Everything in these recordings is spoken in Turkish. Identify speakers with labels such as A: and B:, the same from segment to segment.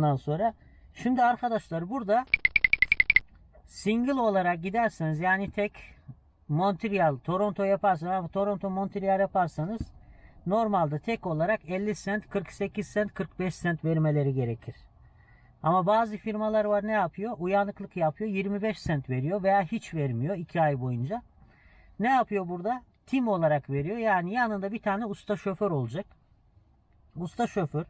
A: Ondan sonra şimdi arkadaşlar burada single olarak giderseniz yani tek Montreal, Toronto yaparsanız Toronto, Montreal yaparsanız normalde tek olarak 50 cent, 48 cent, 45 cent vermeleri gerekir. Ama bazı firmalar var ne yapıyor? Uyanıklık yapıyor. 25 cent veriyor veya hiç vermiyor 2 ay boyunca. Ne yapıyor burada? Tim olarak veriyor. Yani yanında bir tane usta şoför olacak. Usta şoför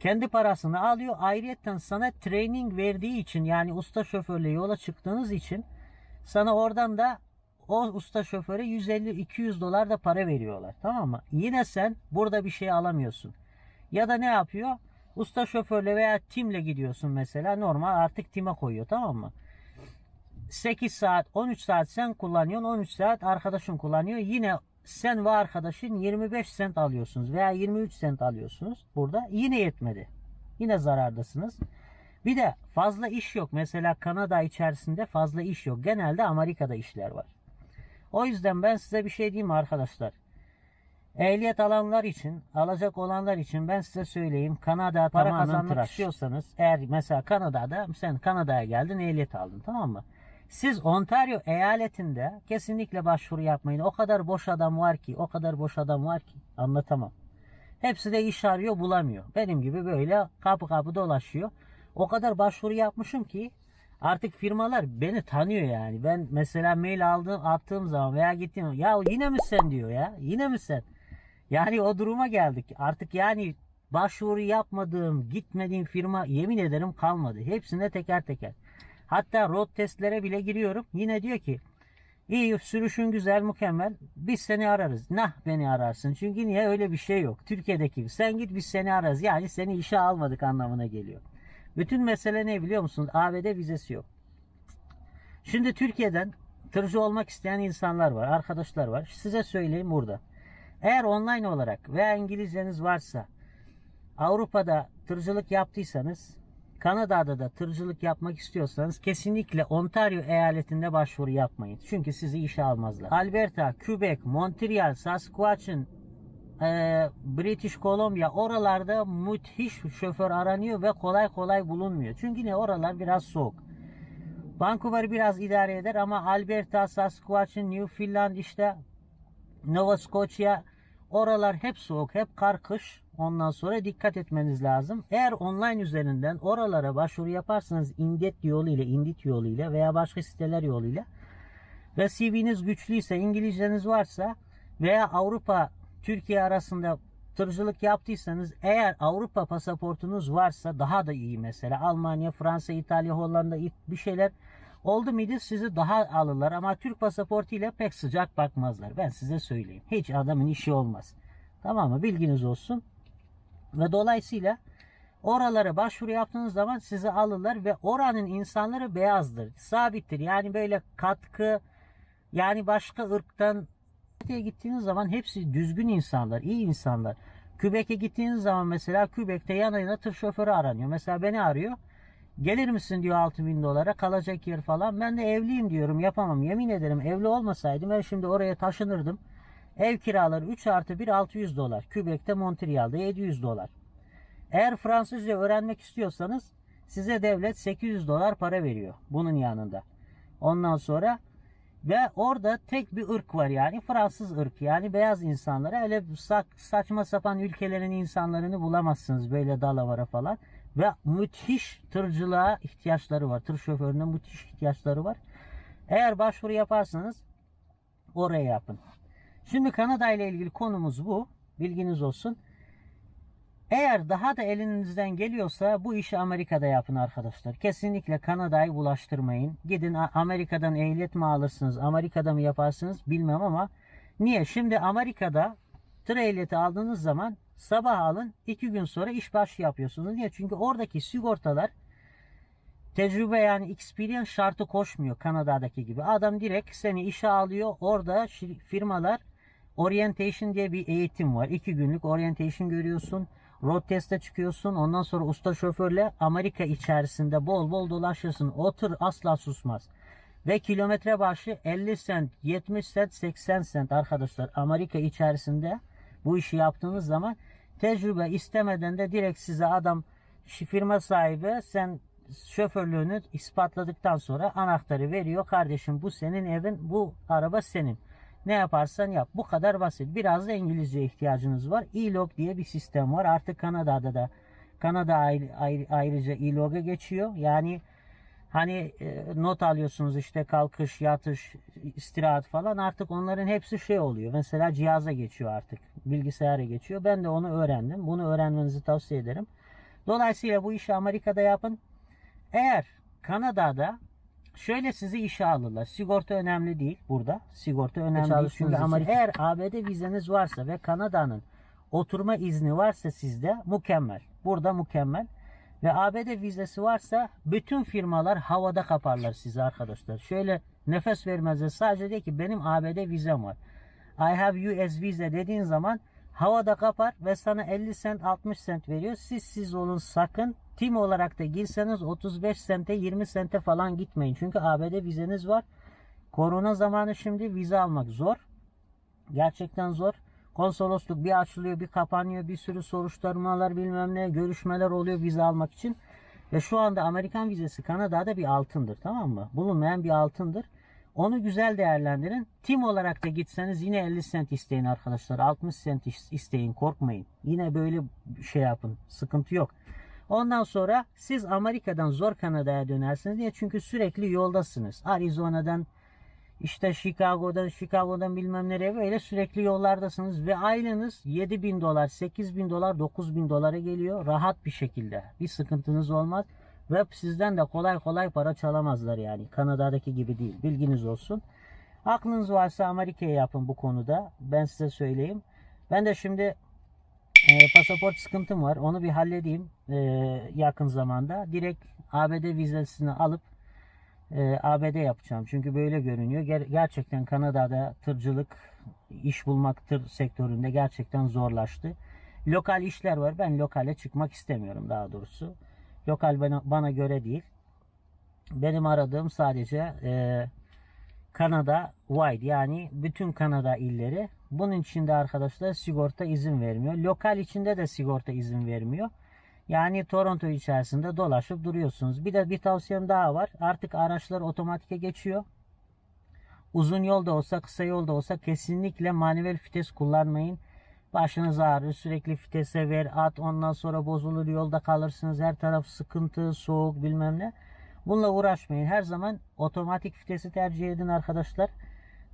A: kendi parasını alıyor. Ayrıyeten sana training verdiği için yani usta şoförle yola çıktığınız için sana oradan da o usta şoföre 150-200 dolar da para veriyorlar. Tamam mı? Yine sen burada bir şey alamıyorsun. Ya da ne yapıyor? Usta şoförle veya timle gidiyorsun mesela. Normal artık time koyuyor tamam mı? 8 saat 13 saat sen kullanıyorsun 13 saat arkadaşın kullanıyor. Yine sen ve arkadaşın 25 sent alıyorsunuz veya 23 sent alıyorsunuz. Burada yine yetmedi. Yine zarardasınız. Bir de fazla iş yok. Mesela Kanada içerisinde fazla iş yok. Genelde Amerika'da işler var. O yüzden ben size bir şey diyeyim arkadaşlar. Ehliyet alanlar için, alacak olanlar için ben size söyleyeyim. Kanada para kazanmak
B: tıraş.
A: istiyorsanız eğer mesela Kanada'da sen Kanada'ya geldin ehliyet aldın tamam mı? Siz Ontario eyaletinde kesinlikle başvuru yapmayın. O kadar boş adam var ki, o kadar boş adam var ki anlatamam. Hepsi de iş arıyor bulamıyor. Benim gibi böyle kapı kapı dolaşıyor. O kadar başvuru yapmışım ki artık firmalar beni tanıyor yani. Ben mesela mail aldığım attığım zaman veya gittiğim ya yine mi sen diyor ya yine mi sen? Yani o duruma geldik. Artık yani başvuru yapmadığım, gitmediğim firma yemin ederim kalmadı. Hepsine teker teker. Hatta road testlere bile giriyorum. Yine diyor ki iyi sürüşün güzel mükemmel biz seni ararız. Nah beni ararsın. Çünkü niye öyle bir şey yok. Türkiye'deki gibi sen git biz seni ararız. Yani seni işe almadık anlamına geliyor. Bütün mesele ne biliyor musunuz? ABD vizesi yok. Şimdi Türkiye'den tırcı olmak isteyen insanlar var, arkadaşlar var. Size söyleyeyim burada. Eğer online olarak veya İngilizceniz varsa Avrupa'da tırcılık yaptıysanız Kanada'da da tırcılık yapmak istiyorsanız kesinlikle Ontario eyaletinde başvuru yapmayın. Çünkü sizi işe almazlar. Alberta, Quebec, Montreal, Saskatchewan, eee, British Columbia oralarda müthiş şoför aranıyor ve kolay kolay bulunmuyor. Çünkü ne oralar biraz soğuk. Vancouver biraz idare eder ama Alberta, Saskatchewan, Newfoundland işte Nova Scotia oralar hep soğuk, hep kar kış. Ondan sonra dikkat etmeniz lazım. Eğer online üzerinden oralara başvuru yaparsanız Indeed yoluyla, Indeed yoluyla veya başka siteler yoluyla ve CV'niz güçlüyse, İngilizceniz varsa veya Avrupa, Türkiye arasında tırcılık yaptıysanız eğer Avrupa pasaportunuz varsa daha da iyi mesela. Almanya, Fransa, İtalya, Hollanda bir şeyler oldu muydu sizi daha alırlar ama Türk pasaportuyla pek sıcak bakmazlar. Ben size söyleyeyim. Hiç adamın işi olmaz. Tamam mı? Bilginiz olsun. Ve dolayısıyla oralara başvuru yaptığınız zaman sizi alırlar ve oranın insanları beyazdır. Sabittir. Yani böyle katkı yani başka ırktan diye gittiğiniz zaman hepsi düzgün insanlar, iyi insanlar. Kübek'e gittiğiniz zaman mesela Kübek'te yanına tır şoförü aranıyor. Mesela beni arıyor. Gelir misin diyor 6 bin dolara kalacak yer falan. Ben de evliyim diyorum yapamam. Yemin ederim evli olmasaydım ben şimdi oraya taşınırdım. Ev kiraları 3 artı 1 600 dolar. Kübek'te Montreal'de 700 dolar. Eğer Fransızca öğrenmek istiyorsanız size devlet 800 dolar para veriyor bunun yanında. Ondan sonra ve orada tek bir ırk var yani Fransız ırk yani beyaz insanlara öyle sa- saçma sapan ülkelerin insanlarını bulamazsınız böyle dalavara falan. Ve müthiş tırcılığa ihtiyaçları var. Tır şoförüne müthiş ihtiyaçları var. Eğer başvuru yaparsanız oraya yapın. Şimdi Kanada ile ilgili konumuz bu. Bilginiz olsun. Eğer daha da elinizden geliyorsa bu işi Amerika'da yapın arkadaşlar. Kesinlikle Kanada'yı bulaştırmayın. Gidin Amerika'dan ehliyet mi alırsınız, Amerika'da mı yaparsınız bilmem ama niye? Şimdi Amerika'da tır ehliyeti aldığınız zaman sabah alın, iki gün sonra iş başı yapıyorsunuz. Niye? Çünkü oradaki sigortalar tecrübe yani experience şartı koşmuyor Kanada'daki gibi. Adam direkt seni işe alıyor. Orada firmalar orientation diye bir eğitim var. İki günlük orientation görüyorsun. Road teste çıkıyorsun. Ondan sonra usta şoförle Amerika içerisinde bol bol dolaşırsın. O tır asla susmaz. Ve kilometre başı 50 sent, 70 sent, 80 sent arkadaşlar. Amerika içerisinde bu işi yaptığınız zaman tecrübe istemeden de direkt size adam firma sahibi sen şoförlüğünü ispatladıktan sonra anahtarı veriyor. Kardeşim bu senin evin, bu araba senin. Ne yaparsan yap. Bu kadar basit. Biraz da İngilizce ihtiyacınız var. E-log diye bir sistem var. Artık Kanada'da da Kanada ayrı- ayrı- ayrıca e-log'a geçiyor. Yani hani e, not alıyorsunuz işte kalkış, yatış, istirahat falan artık onların hepsi şey oluyor. Mesela cihaza geçiyor artık. Bilgisayara geçiyor. Ben de onu öğrendim. Bunu öğrenmenizi tavsiye ederim. Dolayısıyla bu işi Amerika'da yapın. Eğer Kanada'da şöyle sizi işe alırlar. Sigorta önemli değil burada. Sigorta önemli değil. Çünkü. Amerika eğer ABD vizeniz varsa ve Kanada'nın oturma izni varsa sizde mükemmel. Burada mükemmel. Ve ABD vizesi varsa bütün firmalar havada kaparlar sizi arkadaşlar. Şöyle nefes vermezler. Sadece de ki benim ABD vizem var. I have US visa dediğin zaman havada kapar ve sana 50 sent 60 sent veriyor. Siz siz olun sakın. Tim olarak da girseniz 35 sente 20 sente falan gitmeyin. Çünkü ABD vizeniz var. Korona zamanı şimdi vize almak zor. Gerçekten zor. Konsolosluk bir açılıyor bir kapanıyor. Bir sürü soruşturmalar bilmem ne görüşmeler oluyor vize almak için. Ve şu anda Amerikan vizesi Kanada'da bir altındır tamam mı? Bulunmayan bir altındır. Onu güzel değerlendirin. Tim olarak da gitseniz yine 50 sent isteyin arkadaşlar. 60 sent is- isteyin korkmayın. Yine böyle şey yapın. Sıkıntı yok. Ondan sonra siz Amerika'dan zor Kanada'ya dönersiniz diye çünkü sürekli yoldasınız. Arizona'dan işte Chicago'dan, Chicago'dan bilmem nereye böyle sürekli yollardasınız ve aylığınız 7 bin dolar, 8 bin dolar, 9 bin dolara geliyor rahat bir şekilde. Bir sıkıntınız olmaz ve sizden de kolay kolay para çalamazlar yani. Kanada'daki gibi değil. Bilginiz olsun. Aklınız varsa Amerika'ya yapın bu konuda. Ben size söyleyeyim. Ben de şimdi e, pasaport sıkıntım var. Onu bir halledeyim e, yakın zamanda. Direkt ABD vizesini alıp e, ABD yapacağım. Çünkü böyle görünüyor. Ger- gerçekten Kanada'da tırcılık, iş bulmak tır sektöründe gerçekten zorlaştı. Lokal işler var. Ben lokale çıkmak istemiyorum daha doğrusu. Lokal bana, bana göre değil. Benim aradığım sadece e, Kanada wide yani bütün Kanada illeri. Bunun içinde arkadaşlar sigorta izin vermiyor. Lokal içinde de sigorta izin vermiyor. Yani Toronto içerisinde dolaşıp duruyorsunuz. Bir de bir tavsiyem daha var. Artık araçlar otomatike geçiyor. Uzun yolda olsa kısa yolda olsa kesinlikle manuel vites kullanmayın. Başınız ağrır sürekli vitese ver at ondan sonra bozulur yolda kalırsınız her taraf sıkıntı soğuk bilmem ne. Bununla uğraşmayın. Her zaman otomatik vitesi tercih edin arkadaşlar.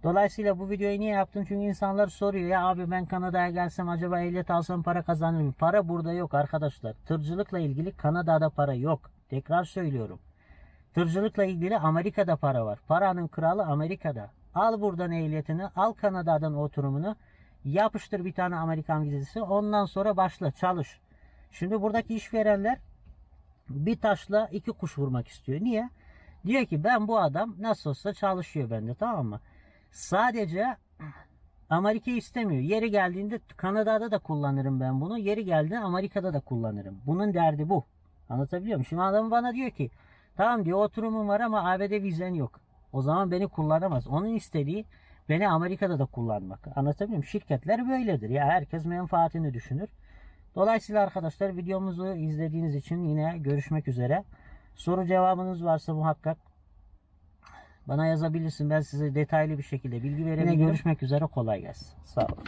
A: Dolayısıyla bu videoyu niye yaptım? Çünkü insanlar soruyor ya abi ben Kanada'ya gelsem acaba ehliyet alsam para kazanır mıyım? Para burada yok arkadaşlar. Tırcılıkla ilgili Kanada'da para yok. Tekrar söylüyorum. Tırcılıkla ilgili Amerika'da para var. Paranın kralı Amerika'da. Al buradan ehliyetini, al Kanada'dan oturumunu, yapıştır bir tane Amerikan vizesi, ondan sonra başla çalış. Şimdi buradaki işverenler bir taşla iki kuş vurmak istiyor. Niye? Diyor ki ben bu adam nasıl olsa çalışıyor bende tamam mı? Sadece Amerika istemiyor. Yeri geldiğinde Kanada'da da kullanırım ben bunu. Yeri geldiğinde Amerika'da da kullanırım. Bunun derdi bu. Anlatabiliyor muyum? Şimdi adam bana diyor ki tamam diyor oturumum var ama ABD vizen yok. O zaman beni kullanamaz. Onun istediği beni Amerika'da da kullanmak. Anlatabiliyor muyum? Şirketler böyledir. Ya herkes menfaatini düşünür. Dolayısıyla arkadaşlar videomuzu izlediğiniz için yine görüşmek üzere. Soru cevabınız varsa muhakkak bana yazabilirsin. Ben size detaylı bir şekilde bilgi verebilirim. Yine görüşmek üzere. Kolay gelsin. Sağ olun.